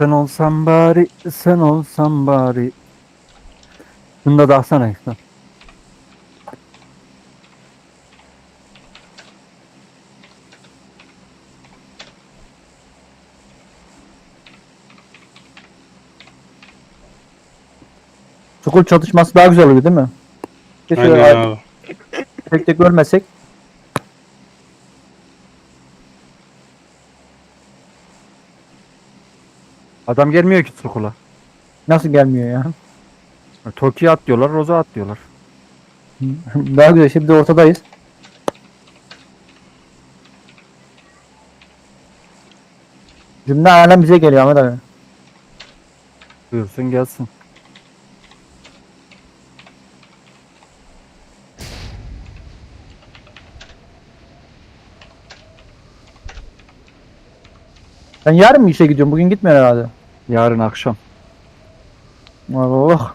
Sen olsan bari, sen olsan bari. Bunu da dağsana işte. Çukur çatışması daha güzel oluyor değil mi? Aynen ay- abi. tek tek ölmesek. Adam gelmiyor ki Sukula. Nasıl gelmiyor ya? Toki'ye at diyorlar, Roza at diyorlar. Daha güzel. Şimdi ortadayız. Cümle alem bize geliyor Ahmet abi. Buyursun gelsin. Sen yarın mı işe gidiyorsun? Bugün gitmiyor herhalde. Yarın akşam. Allah.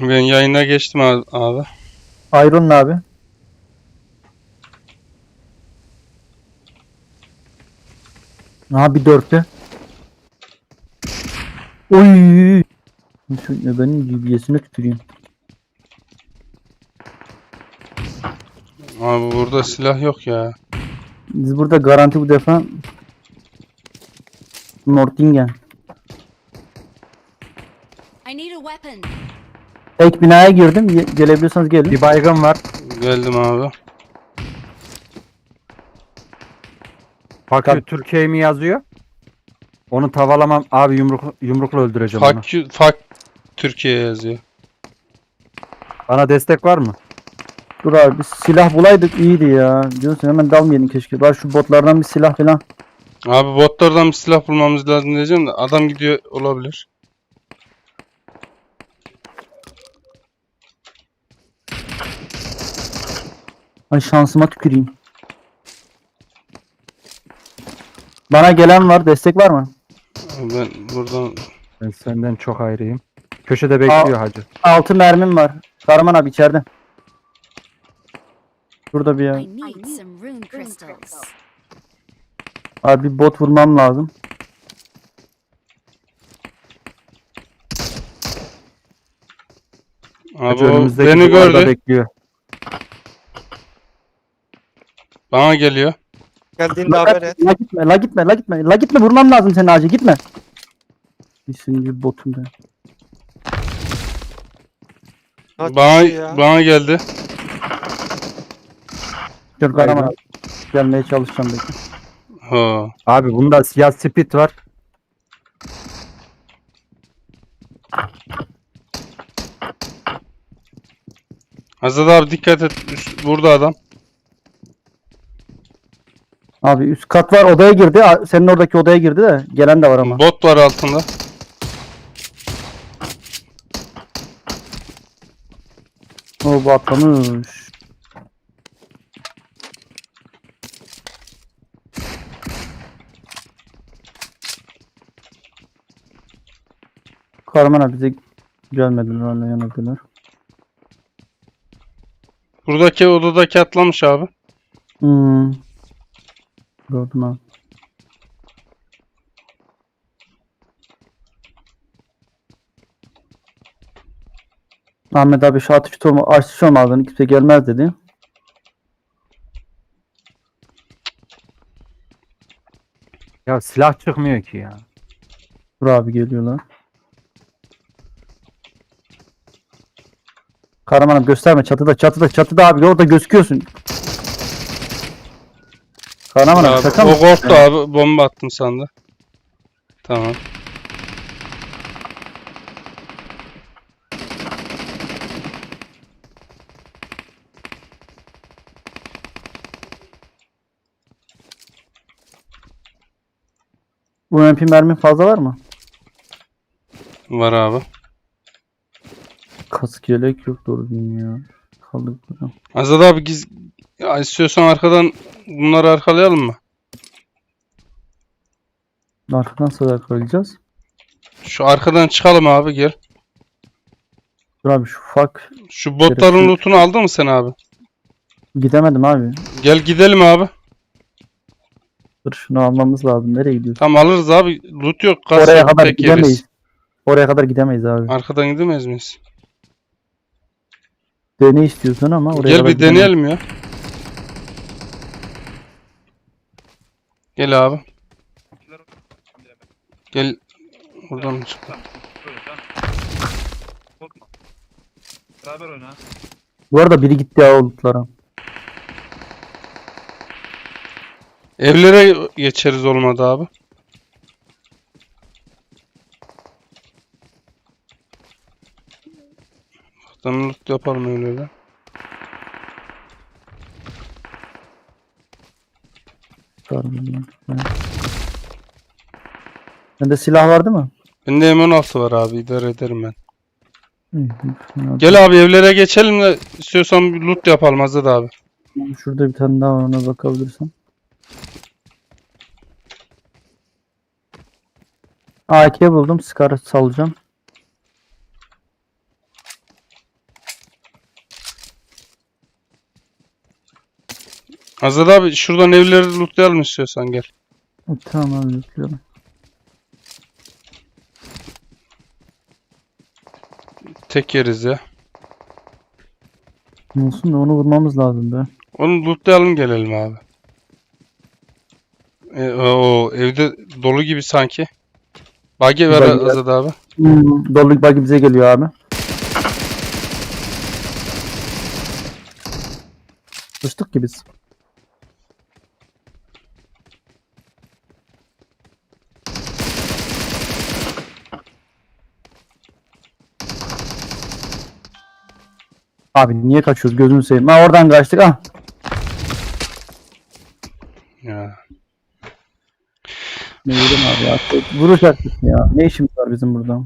Ben yayına geçtim abi. abi. Ayrılın abi. Aha bir dörtlü. Oy. Şu benim GBS'ine tüküreyim. Abi burada silah yok ya. Biz burada garanti bu defa Mortingen. I need a weapon. Ek binaya girdim. Ye- Gelebiliyorsanız gelin. Bir baygın var. Geldim abi. Fakir Türkiye mi yazıyor? Onu tavalamam. Abi yumruk yumrukla öldüreceğim onu. Fak, fak Türkiye yazıyor. Bana destek var mı? Dur abi biz silah bulaydık iyiydi ya. Diyorsun hemen dalmayalım keşke. Var şu botlardan bir silah falan. Abi botlardan bir silah bulmamız lazım diyeceğim de adam gidiyor olabilir. Ay şansıma tüküreyim. Bana gelen var. Destek var mı? Ben buradan Ben senden çok ayrıyım. Köşede bekliyor hacı. Altı mermim var. Kahraman abi içeride. Burada bir yer. I need some rune crystals. Abi bir bot vurmam lazım. abi o önümüzdeki beni duvarda gördü. bekliyor. Bana geliyor. Geldiğinde La, haber et. la gitme, la gitme, la gitme. La gitme vurmam lazım seni acil gitme. Üçüncü botum da. Ha, Bana ya. bana geldi. Aynen. abi. Gelmeye çalışacağım bekle. Ha. Abi bunda siyah speed var. Azad abi dikkat et. Üst- Burada adam. Abi üst kat var odaya girdi. A- Senin oradaki odaya girdi de gelen de var ama. Bot var altında. O bu atlamış. Kahraman abi bize gelmediler hala yanadılar. Buradaki odadaki atlamış abi. Hmm. Gördüm abi. Ahmet abi şu atış tutumu açmış olmadığını kimse gelmez dedi. Ya silah çıkmıyor ki ya. Dur abi geliyorlar. Kahramanım gösterme çatıda çatıda çatıda abi orada gözüküyorsun. Sana mı lan? Şaka mı? o korktu abi. Bomba attım sandı. Tamam. Bu MP mermin fazla var mı? Var abi. Kask yelek yok doğru düzgün ya. Kaldık burada. Azad abi giz... Ya, istiyorsan arkadan bunları arkalayalım mı? Arkadan sıra koyacağız. Şu arkadan çıkalım abi gel. Dur abi şu ufak Şu botların Gereksiz. lootunu aldın mı sen abi? gidemedim abi. Gel gidelim abi. Dur şunu almamız lazım. Nereye gidiyorsun? Tamam alırız abi. Loot yok. Kas Oraya yok, kadar tek gidemeyiz. yeriz. Oraya kadar gidemeyiz abi. Arkadan gidemeyiz miyiz? Dene istiyorsun ama oraya Gel kadar bir gidemeyiz. deneyelim ya. Gel abi. Gel. Buradan çık. Korkma. Beraber oyna. Bu arada biri gitti ya o lootlara. Evlere geçeriz olmadı abi. Buradan loot yapalım evlere. Çıkardım Evet. Sende silah vardı mı? Bende M16 var abi idare ederim ben. Gel abi evlere geçelim de istiyorsan bir loot yapalım Azad abi. Şurada bir tane daha var ona bakabilirsin. AK buldum. Scar salacağım. Azad abi şuradan evleri lootlayalım istiyorsan gel. Tamam abi yüklüyorum. Tek yeriz ya. Olsun da onu vurmamız lazım be. Onu lootlayalım gelelim abi. E, o evde dolu gibi sanki. Bagi ver Buggy ver. Azad abi. Hmm, dolu bagi bize geliyor abi. Sıçtık ki biz. Abi niye kaçıyoruz gözünü seveyim. Ha oradan kaçtık ah. Ya. Ne yedim abi ya. Vuruş attık ya. Ne işimiz var bizim burada?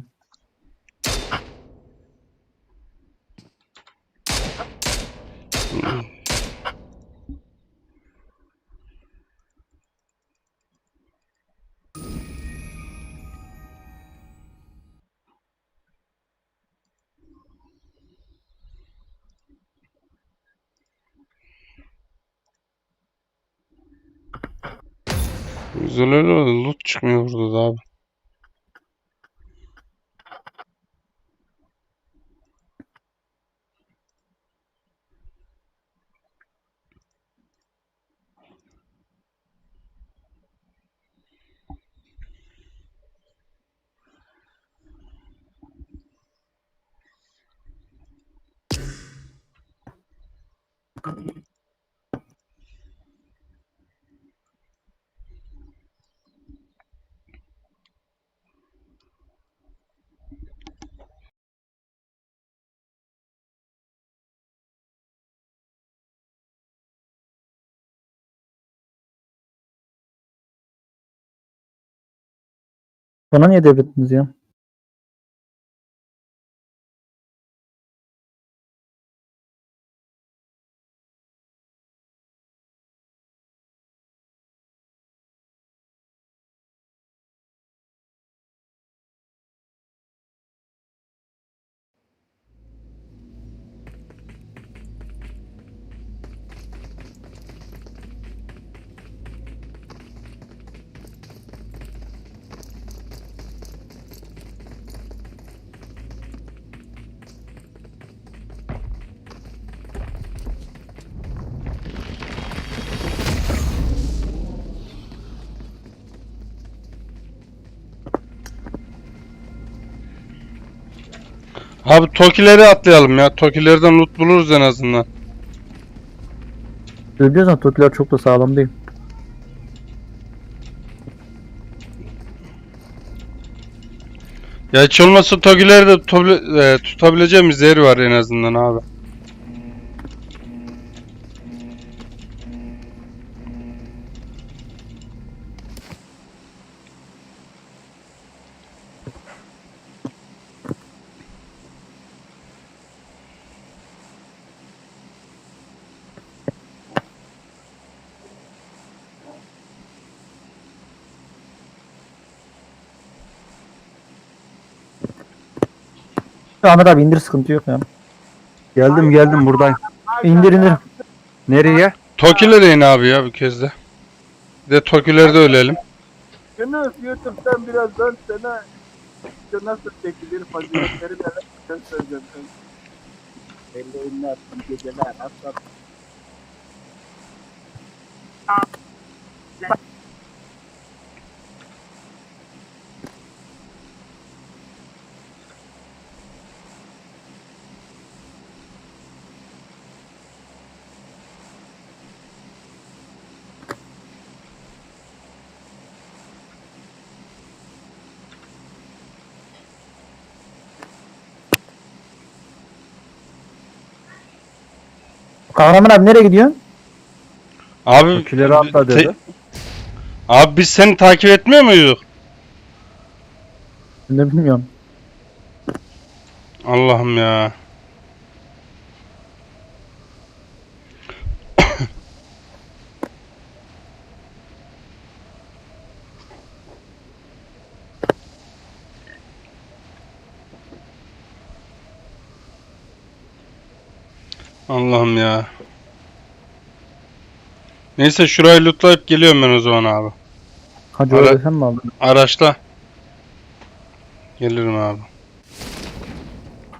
Çıkmıyor burada da abi. Bana niye devrettiniz ya? Abi Tokileri atlayalım ya. Tokilerden loot buluruz en azından. Biliyorsun Tokiler çok da sağlam değil. Ya hiç olmazsa Tokileri de e, tutabileceğimiz yer var en azından abi. Ahmet abi indir sıkıntı yok ya. Geldim geldim buradayım. İndir indir. Nereye? Tokilere in abi ya bir kez de. Bir de Tokilerde ölelim. Yunus YouTube'dan biraz dön sana işte nasıl çekilir faziletleri neler göstereceğim. Belli oyunlar, geceler, aslan. Kahraman abi nereye gidiyorsun? Abi Tokileri atla te- dedi. abi biz seni takip etmiyor muyduk? De bilmiyorum. Allah'ım ya. Allah'ım ya. Neyse şurayı lootlayıp geliyorum ben o zaman abi. Hacı Ara- öyle sen mi aldın? Araçla. Gelirim abi.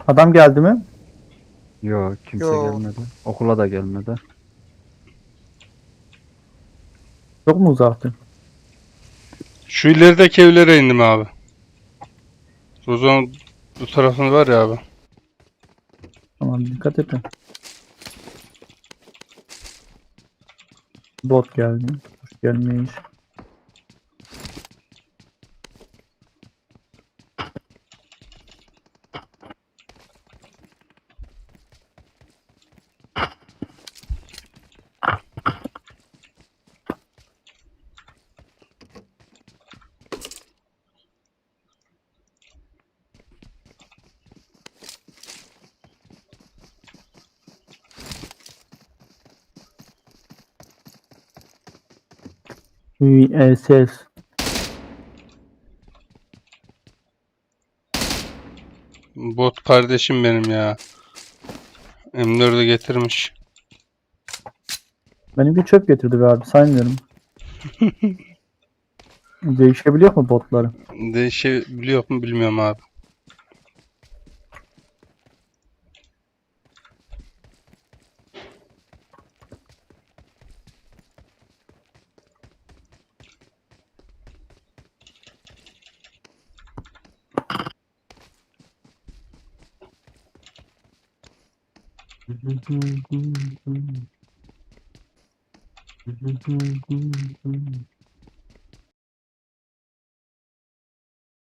Adam geldi mi? Yok kimse Yok. gelmedi. Okula da gelmedi. Çok mu uzaktı? Şu ilerideki evlere indim abi. Rozan bu tarafında var ya abi. Tamam dikkat et. Bot geldi. Hoş gelmiş. Ses. Bot kardeşim benim ya. M4'ü getirmiş. Benim bir çöp getirdi be abi saymıyorum. Değişebiliyor mu botları? Değişebiliyor mu bilmiyorum abi.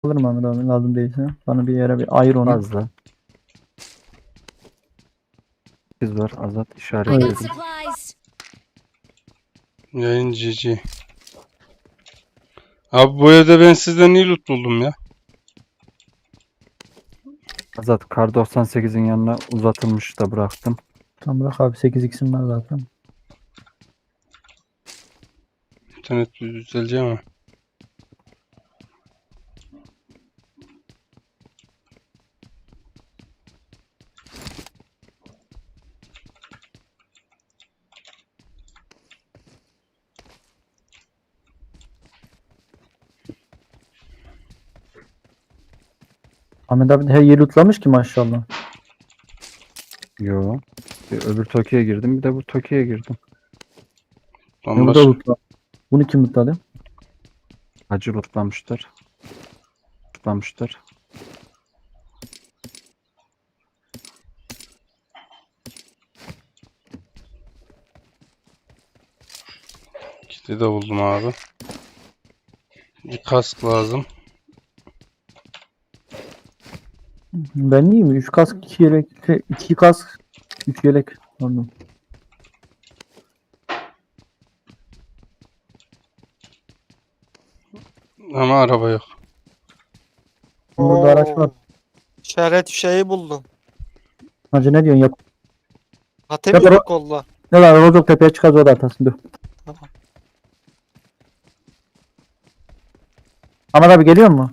Alırım Ahmet abi lazım değilse. Bana bir yere bir ayır onu. Fazla. Biz var Azat I işaret got edin. supplies. Yayın GG. Abi bu evde ben sizden iyi loot buldum ya. Azat kar 98'in yanına uzatılmış da bıraktım. Tamam bırak abi 8x'im var zaten. İnternet düzeleceğim ama. Ahmet abi her yeri lootlamış ki maşallah. Yo. Bir öbür Toki'ye girdim bir de bu Toki'ye girdim. Ne bu da lootla. Bunu kim lootladı? Hacı lootlamıştır. Lootlamıştır. Kiti de buldum abi. Bir kask lazım. Ben iyiyim. 3 kask 2 yelek. 2 kask 3 yelek. Pardon. Ama araba yok. Burada araç var. İşaret şeyi buldum. Hacı ne diyorsun? Yap. Hatem Yap, yok kolla. Ne lan Rozok tepeye çıkar o da atarsın dur. Tamam. Ahmet abi geliyor mu?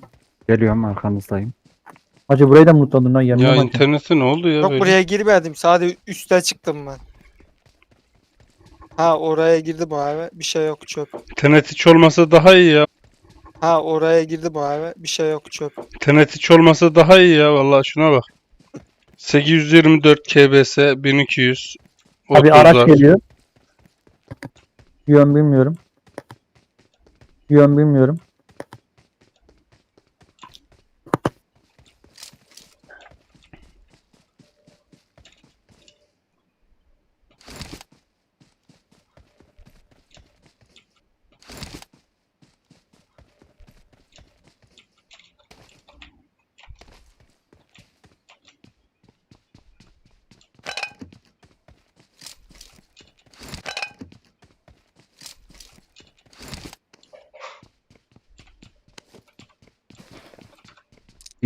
Geliyorum arkanızdayım. Hacı burayı da mı mutladın lan Ya yanıma bak. internete ne oldu ya Yok böyle? buraya girmedim. Sadece üste çıktım ben. Ha oraya girdim eve. Bir şey yok çöp. İnternet hiç olmasa daha iyi ya. Ha oraya girdim eve. Bir şey yok çöp. İnternet hiç olmasa daha iyi ya vallahi şuna bak. 824 KBS 1200 Abi araç 30'lar. geliyor. Yön bilmiyorum. Yön bilmiyorum.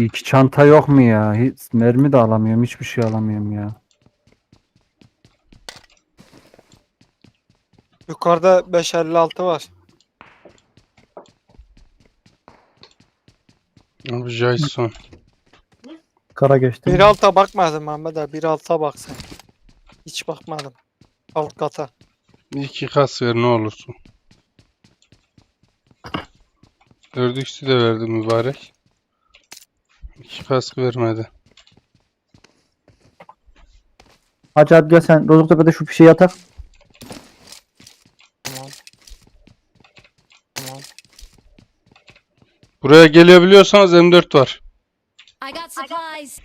İki çanta yok mu ya? Hiç mermi de alamıyorum. Hiçbir şey alamıyorum ya. Yukarıda 556 var. Abi Jason. Kara geçtim. 1.6'a bakmadım Mehmet abi. 1.6'a bak sen. Hiç bakmadım. Alt kata. İki kas ver ne olursun. Dördüksü de verdi mübarek. İki kask vermedi. Hacı abi gel sen Rozoktepe'de şu fişeği atak. Tamam. Tamam. Buraya gelebiliyorsanız M4 var. I got supplies.